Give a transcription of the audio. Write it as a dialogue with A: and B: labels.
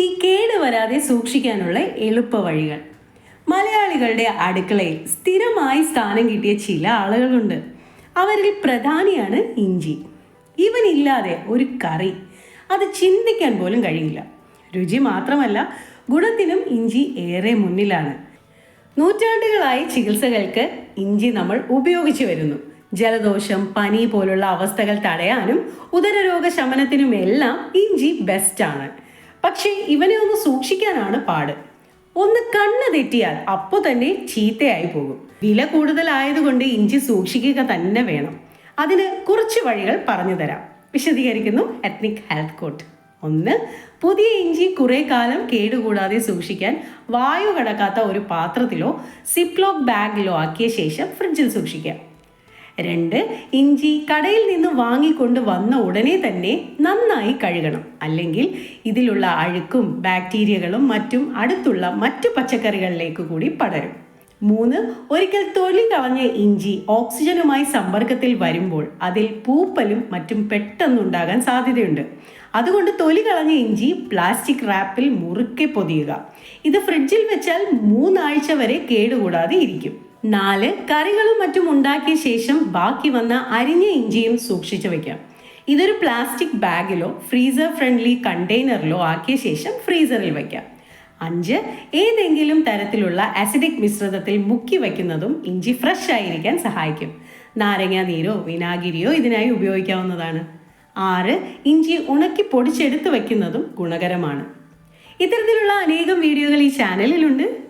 A: ഇഞ്ചി കേടുവരാതെ സൂക്ഷിക്കാനുള്ള എളുപ്പ വഴികൾ. മലയാളികളുടെ അടുക്കളയിൽ സ്ഥിരമായി സ്ഥാനം കിട്ടിയ ചില ആളുകളുണ്ട്. അവരിൽ പ്രധാനിയാണ് ഇഞ്ചി. ഇവനില്ലാതെ ഒരു കറി. അത് ചിന്തിക്കാൻ പോലും കഴിയില്ല. രുചി മാത്രമല്ല ഗുണത്തിനും ഇഞ്ചി ഏറെ മുന്നിലാണ്. നൂറ്റാണ്ടുകളായി ചികിത്സകൾക്ക് ഇഞ്ചി നമ്മൾ ഉപയോഗിച്ചു വരുന്നു. ജലദോഷം പനി പോലുള്ള അവസ്ഥകൾ തടയാനും ഉദരരോഗ ശമനത്തിനുമെല്ലാം ഇഞ്ചി ബെസ്റ്റാണ് പക്ഷേ ഇവനെ ഒന്ന് സൂക്ഷിക്കാനാണ് പാട്. ഒന്ന് കണ്ണ് തെറ്റിയാൽ അപ്പോൾ തന്നെ ചീത്തയായി പോകും. വില കൂടുതലായതുകൊണ്ട് ഇഞ്ചി സൂക്ഷിക്കുക തന്നെ വേണം. അതിന് കുറച്ച് വഴികൾ പറഞ്ഞു തരാം. വിശദീകരിക്കുന്നു എത്നിക് ഹെൽത്ത് കോട്ട് ഒന്ന് പുതിയ ഇഞ്ചി കുറെ കാലം കേടുകൂടാതെ സൂക്ഷിക്കാൻ വായു കടക്കാത്ത ഒരു പാത്രത്തിലോ സിപ്ലോക്ക് ബാഗിലോ ആക്കിയ ശേഷം ഫ്രിഡ്ജിൽ സൂക്ഷിക്കാം രണ്ട് ഇഞ്ചി കടയിൽ നിന്ന് വാങ്ങിക്കൊണ്ട് വന്ന ഉടനെ തന്നെ നന്നായി കഴുകണം. അല്ലെങ്കിൽ ഇതിലുള്ള അഴുക്കും ബാക്ടീരിയകളും മറ്റും അടുത്തുള്ള മറ്റു പച്ചക്കറികളിലേക്ക് കൂടി പടരും. മൂന്ന് ഒരിക്കൽ തൊലി കളഞ്ഞ ഇഞ്ചി ഓക്സിജനുമായി സമ്പർക്കത്തിൽ വരുമ്പോൾ അതിൽ പൂപ്പലും മറ്റും പെട്ടെന്നുണ്ടാകാൻ സാധ്യതയുണ്ട്. അതുകൊണ്ട് തൊലി കളഞ്ഞ ഇഞ്ചി പ്ലാസ്റ്റിക് റാപ്പിൽ മുറുക്കെ പൊതിയുക. ഇത് ഫ്രിഡ്ജിൽ വെച്ചാൽ മൂന്നാഴ്ച വരെ കേടുകൂടാതെ ഇരിക്കും. നാല് കറികളും മറ്റും ഉണ്ടാക്കിയ ശേഷം ബാക്കി വന്ന അരിഞ്ഞ ഇഞ്ചിയും സൂക്ഷിച്ചു വെക്കാം. ഇതൊരു പ്ലാസ്റ്റിക് ബാഗിലോ ഫ്രീസർ ഫ്രണ്ട്ലി കണ്ടെയ്നറിലോ ആക്കിയ ശേഷം ഫ്രീസറിൽ വയ്ക്കാം അഞ്ച് ഏതെങ്കിലും തരത്തിലുള്ള അസിഡിക് മിശ്രിതത്തിൽ മുക്കി വയ്ക്കുന്നതും ഇഞ്ചി ഫ്രഷ് ആയിരിക്കാൻ സഹായിക്കും. നാരങ്ങ നീരോ വിനാഗിരിയോ ഇതിനായി ഉപയോഗിക്കാവുന്നതാണ്. ആറ് ഇഞ്ചി ഉണക്കി പൊടിച്ചെടുത്ത് വയ്ക്കുന്നതും ഗുണകരമാണ്. ഇത്തരത്തിലുള്ള അനേകം വീഡിയോകൾ ഈ ചാനലിലുണ്ട്